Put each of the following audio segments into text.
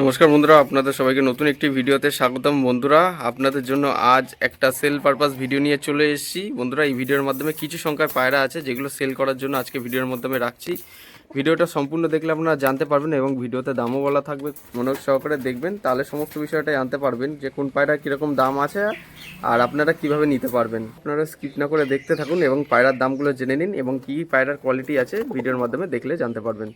নমস্কার বন্ধুরা, আপনাদের সবাইকে নতুন একটি ভিডিওতে স্বাগতম বন্ধুরা। আপনাদের জন্য আজ একটা সেল পারপাস ভিডিও নিয়ে চলে এসেছি। বন্ধুরা, এই ভিডিওর মাধ্যমে কিছু সংখ্যায় পায়রা আছে যেগুলো সেল করার জন্য আজকে ভিডিওর মাধ্যমে রাখছি। ভিডিওটা সম্পূর্ণ দেখলে আপনারা জানতে পারবেন এবং ভিডিওতে দামও বলা থাকবে, মনোযোগ সহকারে দেখবেন। তাহলে সমস্ত বিষয়টা জানতে পারবেন যে কোন পায়রা কীরকম দাম আছে আর আপনারা কীভাবে নিতে পারবেন। আপনারা স্কিপ না করে দেখতে থাকুন এবং পায়রার দামগুলো জেনে নিন এবং কী পায়রার কোয়ালিটি আছে ভিডিওর মাধ্যমে দেখলে জানতে পারবেন।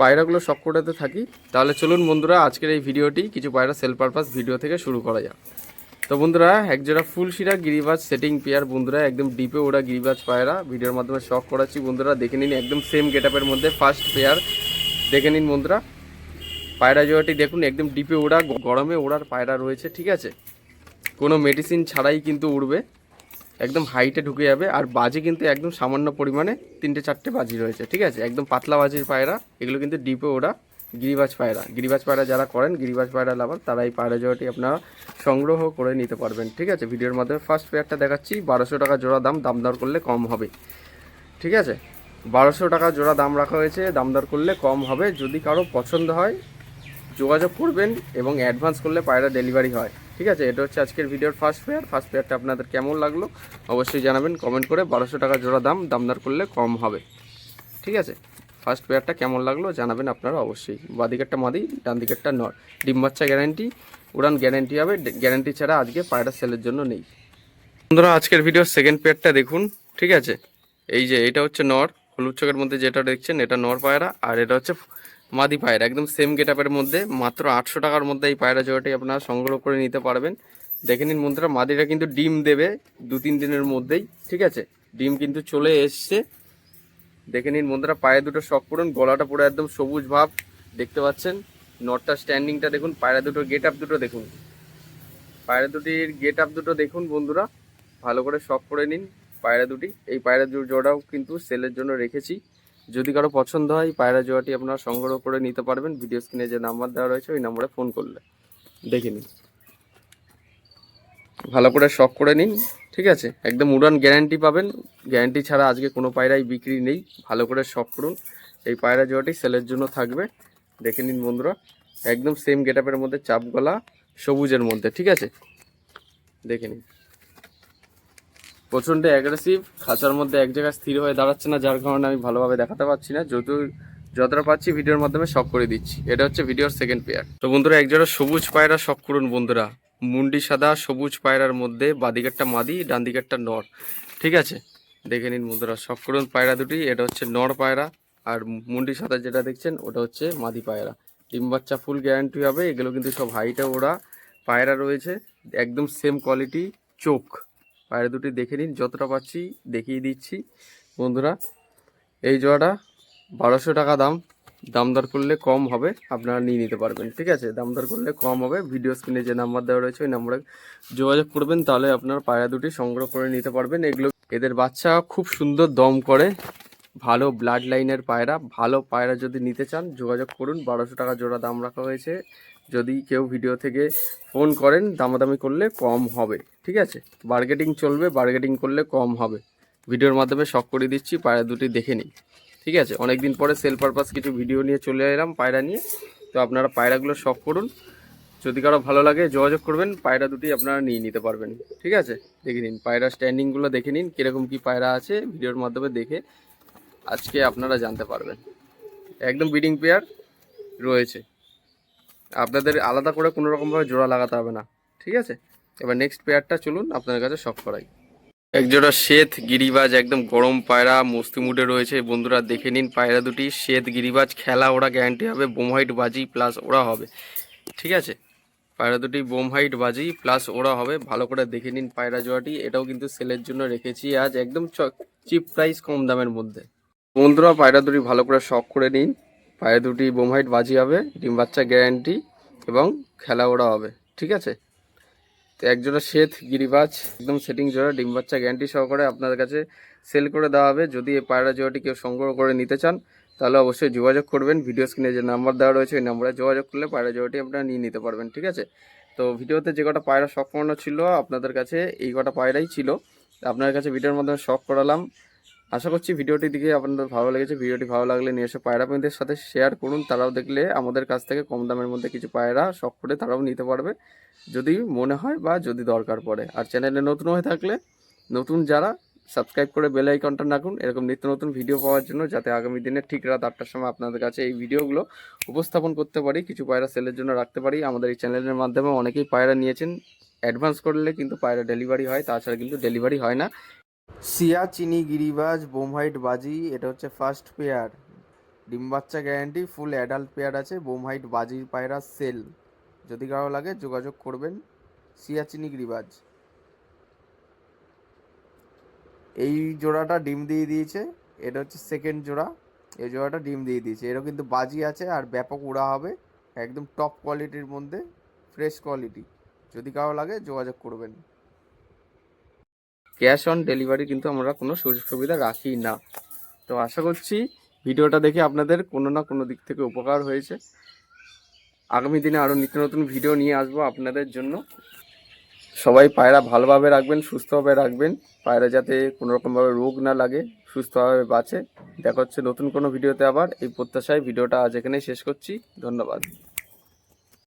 পায়রাগুলো করতে থাকি। তাহলে চলুন বন্ধুরা, আজকের এই ভিডিওটি কিছু পায়রা সেল পারপাস ভিডিও থেকে শুরু করা যাক। তো বন্ধুরা, একজোড়া ফুলশিরা গিরিবাজ সেটিং পেয়ার বন্ধুরা, একদম ডিপে ওরা গিরিবাজ পায়রা। ভিডিওর মাধ্যমে শখ করাচ্ছি বন্ধুরা, দেখে নিন একদম সেম গেট মধ্যে ফার্স্ট পেয়ার দেখে নিন বন্ধুরা, পায়রা জোড়াটি দেখুন, একদম ডিপে ওড়া, গরমে ওড়ার পায়রা রয়েছে, ঠিক আছে? কোনো মেডিসিন ছাড়াই কিন্তু উড়বে। একদম হাইটে ঢুকে যাবে। আর বাজি কিন্তু একদম সামান্য পরিমাণে তিনটে চারটে বাজি রয়েছে, ঠিক আছে? একদম পাতলা বাজির পায়রা, এগুলো কিন্তু ডিপে ওরা গিরিবাজ পায়রা। গিরিবাজ পায়রা যারা করেন, গিরিবাজ পায়রা লাভার, তারা এই পায়রা জোড়াটি আপনারা সংগ্রহ করে নিতে পারবেন, ঠিক আছে? ভিডিওর মাধ্যমে ফার্স্ট পেয়ারটা দেখাচ্ছি, বারোশো টাকা জোড়া দাম দাম দর করলে কম হবে, ঠিক আছে? বারোশো টাকা জোড়া দাম রাখা হয়েছে, দাম দর করলে কম হবে। যদি কারও পছন্দ হয়, যোগাযোগ করবেন এবং অ্যাডভান্স করলে পায়রা ডেলিভারি হয়। ঠিক আছে? এটা হচ্ছে আজকের ভিডিওর ফার্স্ট পেয়ার ফার্স্ট পেয়ারটা আপনাদের কেমন লাগল অবশ্যই জানাবেন। কমেন্ট করে বারোশো টাকা জোড়া দাম, দামদার করলে কম হবে। ঠিক আছে? ফার্স্ট পেয়ারটা কেমন লাগল জানাবেন আপনারা অবশ্যই। বাদিকেরটা মাদি ডান দিকেরটা নর। ডিম বাচ্চা গ্যারান্টি উড়ান গ্যারান্টি হবে। গ্যারান্টি ছাড়া আজকে পায়রা সেলের জন্য নেই। বন্ধুরা, আজকের ভিডিওর সেকেন্ড পেয়ারটা দেখুন। ঠিক আছে? এই যে, এটা হচ্ছে নর। হলুদ চোখের মধ্যে যেটা দেখছেন, এটা নর পায়রা। আর এটা হচ্ছে মাদি পায়রা, একদম সেম গেটআপের মধ্যে, মাত্র আটশো টাকার মধ্যে এই পায়রা জোড়াটি আপনারা সংগ্রহ করে নিতে পারবেন। দেখে নিন বন্ধুরা, মাদিটা কিন্তু ডিম দেবে দু তিন দিনের মধ্যেই, ঠিক আছে? ডিম কিন্তু চলে এসছে। দেখে নিন বন্ধুরা, পায়ে দুটো শখ করুন গলাটা পুরো একদম সবুজ ভাব, দেখতে পাচ্ছেন? নটটা স্ট্যান্ডিংটা দেখুন, পায়রা দুটো গেট আপ দুটো দেখুন। পায়রা দুটির গেট আপ দুটো দেখুন বন্ধুরা, ভালো করে শখ করে নিন। পায়রা দুটি, এই পায়রা জো- জোড়াও কিন্তু সেলের জন্য রেখেছি। যদি কারও পছন্দ হয়, পায়রা জোড়াটি আপনারা সংগ্রহ করে নিতে পারবেন। ভিডিও স্ক্রিনে যে নাম্বার দেওয়া রয়েছে, ওই নম্বরে ফোন করলে। দেখে নিন। ভালো করে শখ করে নিন, ঠিক আছে? একদম উড়ান গ্যারান্টি পাবেন। গ্যারান্টি ছাড়া আজকে কোনো পায়রাই বিক্রি নেই। ভালো করে শখ করুন। এই পায়রা জোড়াটি সেলের জন্য থাকবে। দেখে নিন বন্ধুরা, একদম সেম গেটআপের মধ্যে চাপ গলা সবুজের মধ্যে, ঠিক আছে? দেখে নিন। প্রচণ্ড অ্যাগ্রেসিভ খাঁচার মধ্যে এক জায়গায় স্থির হয়ে দাঁড়াচ্ছে না, যার কারণে আমি ভালোভাবে দেখাতে পারছি না। যত যতটা পাচ্ছি ভিডিওর মাধ্যমে শখ করে দিচ্ছি। এটা হচ্ছে ভিডিওর সেকেন্ড পেয়ার তো বন্ধুরা, একজোড়া সবুজ পায়রা শখ করুন বন্ধুরা। মুন্ডি সাদা, সবুজ পায়রার মধ্যে বাদিকেরটা মাদি ডান দিকেরটা নর। ঠিক আছে? দেখে নিন বন্ধুরা শখ করুন পায়রা দুটি। এটা হচ্ছে নর পায়রা, আর মুন্ডি সাদা যেটা দেখছেন, ওটা হচ্ছে মাদি পায়রা। ডিম বাচ্চা ফুল গ্যারান্টি হবে, এগুলো কিন্তু সব হাইটে ওরা পায়রা রয়েছে, একদম সেম কোয়ালিটি চোখ। পায়রা দুটি দেখে নিন, যতটা পাচ্ছি দেখিয়ে দিচ্ছি। বন্ধুরা, এই জোড়াটা বারোশো টাকা দাম। দাম দর করলে কম হবে, আপনারা নিয়ে নিতে পারবেন, ঠিক আছে? দাম দর করলে কম হবে। ভিডিও স্ক্রিনে যে নাম্বার দেওয়া রয়েছে, ওই নাম্বারে যোগাযোগ করবেন, তাহলে আপনার পায়রা দুটি সংগ্রহ করে নিতে পারবেন। এগুলো এদের বাচ্চা খুব সুন্দর দম করে, ভালো ব্লাড লাইনের পায়রা। ভালো পায়রা যদি নিতে চান, যোগাযোগ করুন। বারোশো টাকা জোড়া দাম রাখা হয়েছে। যদি কেউ ভিডিও থেকে ফোন করেন, দামাদামি করলে কম হবে, ঠিক আছে? বার্গেটিং চলবে, বার্গেটিং করলে কম হবে। ভিডিওর মাধ্যমে শখ করে দিচ্ছি, পায়রা দুটি দেখে নিন ঠিক আছে? অনেক দিন পরে সেল পারপাস কিছু ভিডিও নিয়ে চলে এলাম পায়রা নিয়ে। তো আপনারা পায়রাগুলো শখ করুন। যদি কারও ভালো লাগে, যোগাযোগ করবেন, পায়রা দুটি আপনারা নিয়ে নিতে পারবেন, ঠিক আছে? দেখে নিন, পায়রা স্ট্যান্ডিংগুলো দেখে নিন, কীরকম কী পায়রা আছে, ভিডিওর মাধ্যমে দেখে আজকে আপনারা জানতে পারবেন। একদম বিডিং পেয়ার রয়েছে। আপনাদের আলাদা করে কোনো রকমভাবে জোড়া লাগাতে হবে না, ঠিক আছে? এবার নেক্সট পেয়ারটা চলুন আপনাদের কাছে শখ করাই। একজোড়া শ্বেত গিরিবাজ, একদম গরম পায়রা, মস্তি মুডে রয়েছে। বন্ধুরা দেখে নিন পায়রা দুটি, শ্বেত গিরিবাজ, খেলা ওরা গ্যারান্টি হবে, বোম হাইট বাজি প্লাস ওরা হবে, ঠিক আছে? পায়রা দুটি, বোম হাইট বাজি প্লাস ওরা হবে। ভালো করে দেখে নিন পায়রা জোড়াটি, এটাও কিন্তু সেলের জন্য রেখেছি আজ, একদম চিপ প্রাইস কম দামের মধ্যে। বন্ধুরা পায়রা দুটি ভালো করে শখ করে নিন। পায়রা দুটি বোম হাইট বাজি হবে, ডিম বাচ্চা গ্যারান্টি এবং খেলা ওরা হবে, ঠিক আছে? তো একজোড়া শ্বেত গিরিবাজ, একদম সেটিং জোড়া, ডিম বাচ্চা গ্যারান্টি সহকারে আপনাদের কাছে সেল করে দেওয়া হবে। যদি এই পায়রা জোড়াটি কেউ সংগ্রহ করে নিতে চান, তাহলে অবশ্যই যোগাযোগ করবেন। ভিডিও স্ক্রিনে যে নাম্বার দেওয়া রয়েছে, ওই নাম্বারে যোগাযোগ করলে পায়রা জোড়াটি আপনারা নিয়ে নিতে পারবেন, ঠিক আছে? তো ভিডিওতে যে কটা পায়রা শখ করানো ছিল, আপনাদের কাছে এই কটা পায়রাই ছিল। আপনার কাছে ভিডিওর মাধ্যমে শখ করালাম। আশা করছি ভিডিওটি দিকে আপনাদের ভালো লেগেছে। ভিডিওটি ভালো লাগলে নিয়ে এসে পায়রা প্রেমীদের সাথে শেয়ার করুন। তারাও দেখলে আমাদের কাছ থেকে কম দামের মধ্যে কিছু পায়রা শখ করে তারাও নিতে পারবে। যদি মনে হয় বা যদি দরকার পড়ে। আর চ্যানেলে নতুন হয়ে থাকলে নতুন যারা সাবস্ক্রাইব করে বেল আইকনটা রাখুন এরকম নিত্য নতুন ভিডিও পাওয়ার জন্য যাতে আগামী দিনে ঠিক রাত আটটার সময় আপনাদের কাছে এই ভিডিওগুলো উপস্থাপন করতে পারি, কিছু পায়রা সেলের জন্য রাখতে পারি। আমাদের এই চ্যানেলের মাধ্যমে অনেকেই পায়রা নিয়েছেন। অ্যাডভান্স করলে কিন্তু পায়রা ডেলিভারি হয়, তাছাড়া কিন্তু ডেলিভারি হয় না। সিয়া, চিনি, গিরিবাজ, বোম হোয়াইট বাজি, এটা হচ্ছে ফার্স্ট পেয়ার ডিম বাচ্চা গ্যারান্টি ফুল অ্যাডাল্ট পেয়ার আছে, বোম হোয়াইট বাজির পায়রা সেল যদি কারও লাগে, যোগাযোগ করবেন। সিয়া, চিনি, গিরিবাজ। এই জোড়াটা ডিম দিয়ে দিয়েছে, এটা হচ্ছে সেকেন্ড জোড়া। এই জোড়াটা ডিম দিয়ে দিয়েছে। এরও কিন্তু বাজি আছে আর ব্যাপক উড়া হবে, একদম টপ কোয়ালিটির মধ্যে ফ্রেশ কোয়ালিটি যদি কারও লাগে, যোগাযোগ করবেন। ক্যাশ অন ডেলিভারি কিন্তু আমরা কোনো সুযোগ সুবিধা রাখি না। তো আশা করছি ভিডিওটা দেখে আপনাদের কোনো না কোনো দিক থেকে উপকার হয়েছে। আগামী দিনে আরও নিত্য নতুন ভিডিও নিয়ে আসব আপনাদের জন্য। সবাই পায়রা ভালোভাবে রাখবেন, সুস্থভাবে রাখবেন। পায়রা যাতে কোনো রকমভাবে রোগ না লাগে, সুস্থভাবে বাঁচে। দেখা হচ্ছে নতুন কোনো ভিডিওতে আবার। এই প্রত্যাশায় ভিডিওটা আজ এখানেই শেষ করছি। ধন্যবাদ।